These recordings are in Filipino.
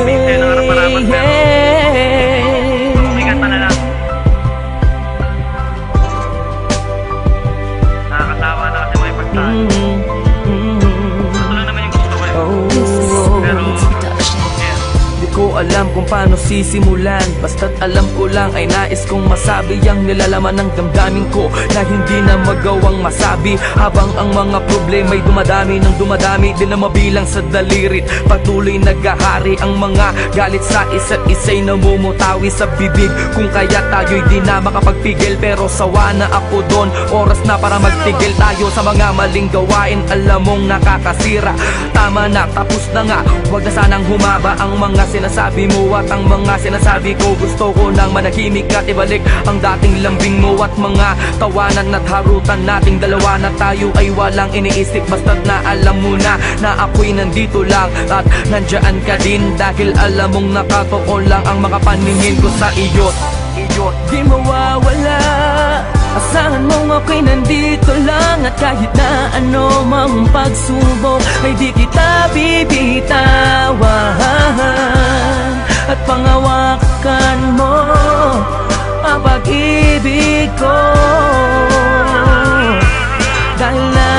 Nakahintay ng alam kung paano sisimulan. Basta't alam ko lang ay nais kong masabi Ang nilalaman ng damdamin ko Na hindi na magawang masabi. Habang ang mga problema'y dumadami Nang dumadami Di na mabilang sa dalirit Patuloy naghahari ang mga galit sa isa't isa'y namumutawi sa bibig. Kung kaya tayo'y di na makapagpigil Pero sawa na ako doon. Oras na para magtigil tayo sa mga maling gawain. Alam mong nakakasira. Tama na, tapos na nga. Huwag na sanang humaba ang mga sinasabi mo At ang mga sinasabi ko Gusto ko nang manahimik at ibalik Ang dating lambing mo at mga tawanan at harutan nating dalawa Na tayo ay walang iniisip Basta't na alam mo na Na ako'y nandito lang At nandyan ka din Dahil alam mong nakatotoo lang Ang makapaningin ko sa iyo. Di mawawala ako'y nandito lang At kahit na ano mang pagsubok Ay di kita bibitawan. At pangawakan mo Ang pag-ibig ko. Dahil na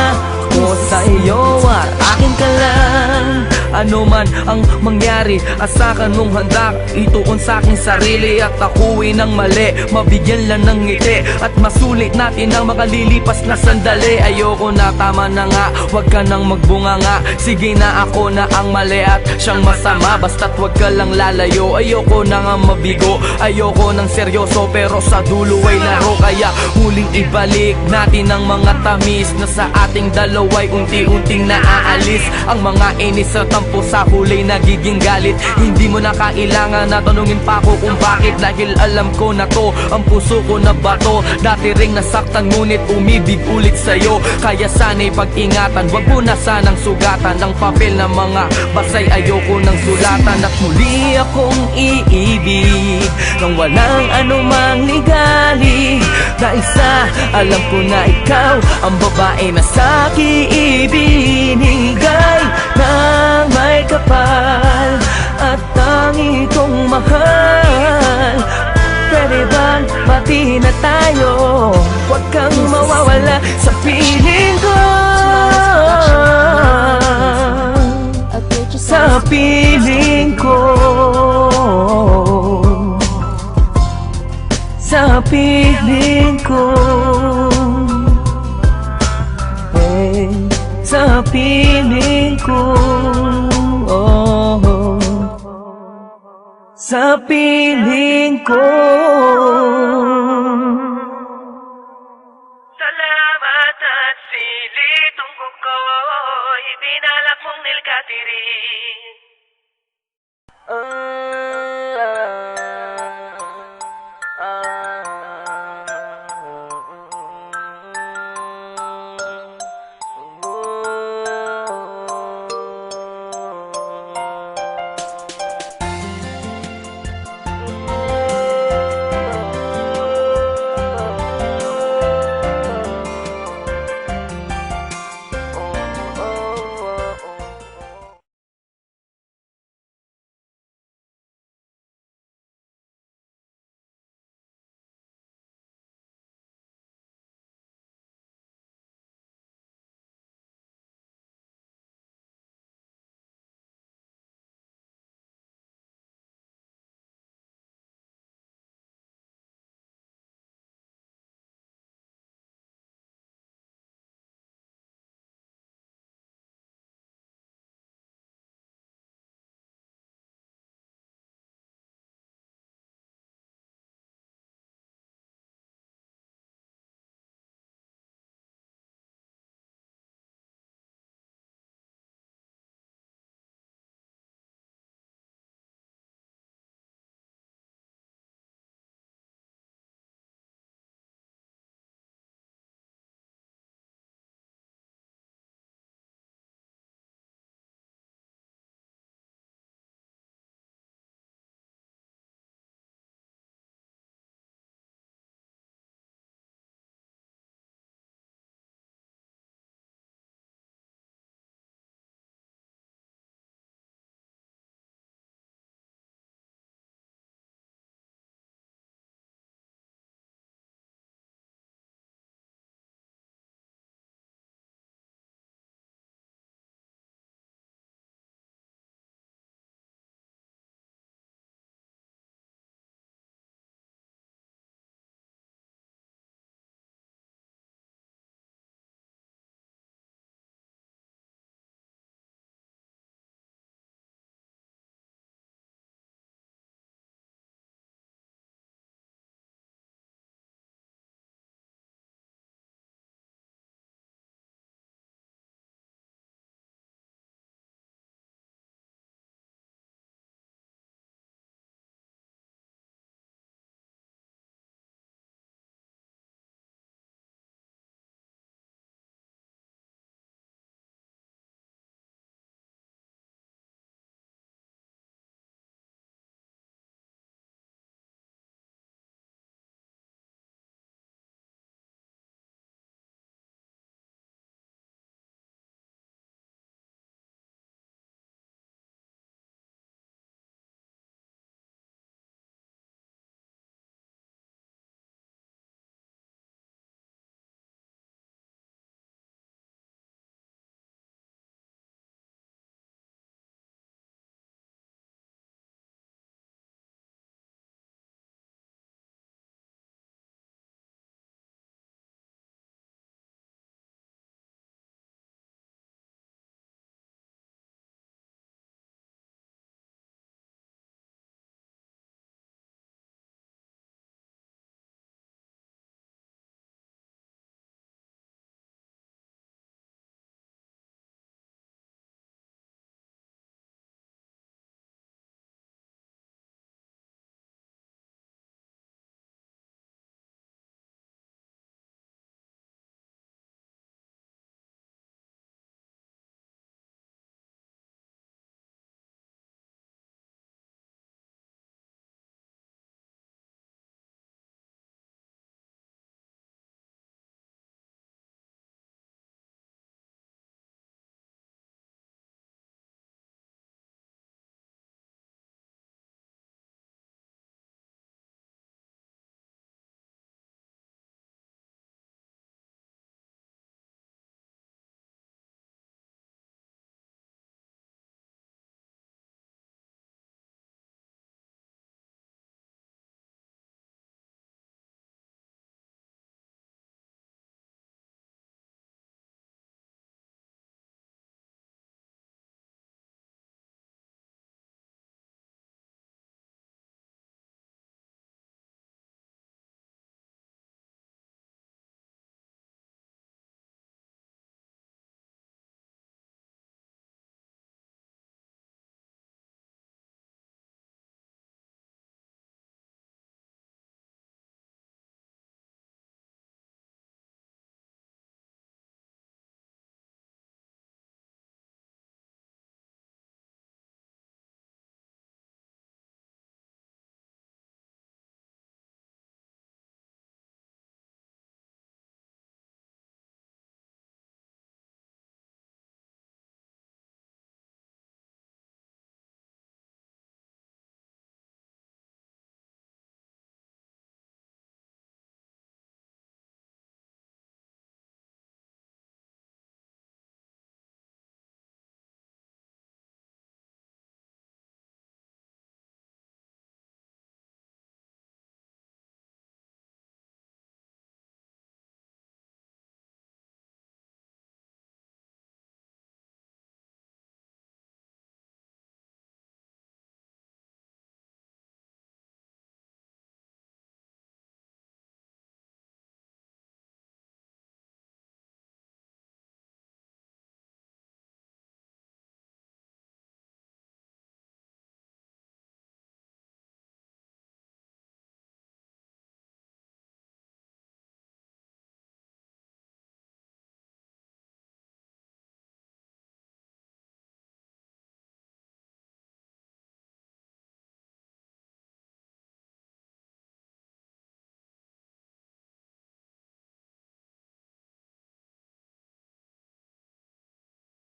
ano man ang mangyari Asakan mong handa Ituon sa aking sarili At ako'y ng mali. Mabigyan lang ng ngiti At masulit natin ang makalilipas na sandali. Ayoko na tama na nga Huwag ka nang magbunga nga. Sige na ako na ang mali At siyang masama. Basta't huwag ka lang lalayo Ayoko na nga mabigo. Ayoko ng seryoso Pero sa dulo ay laro. Kaya huling ibalik natin ang mga tamis Na sa ating dalaway Unti-unting naaalis. Ang mga inis sa tampo sa huli nagiging galit. Hindi mo na kailangan na tanungin pa ako kung bakit. Dahil alam ko na to Ang puso ko na bato. Dati ring nasaktan ngunit umibig ulit sa'yo. Kaya sana'y pag-ingatan Huwag mo na sanang sugatan. Ang papel na mga basay ayoko ng sulatan. At muli akong iibig Nang walang anumang ligali. Dahil sa alam ko na ikaw Ang babae na sa'kin ibinigay. Nang may kapal At tangi kong mahal. Pwede bang pati na tayo? Huwag kang mawawala sa piling ko Sa piling ko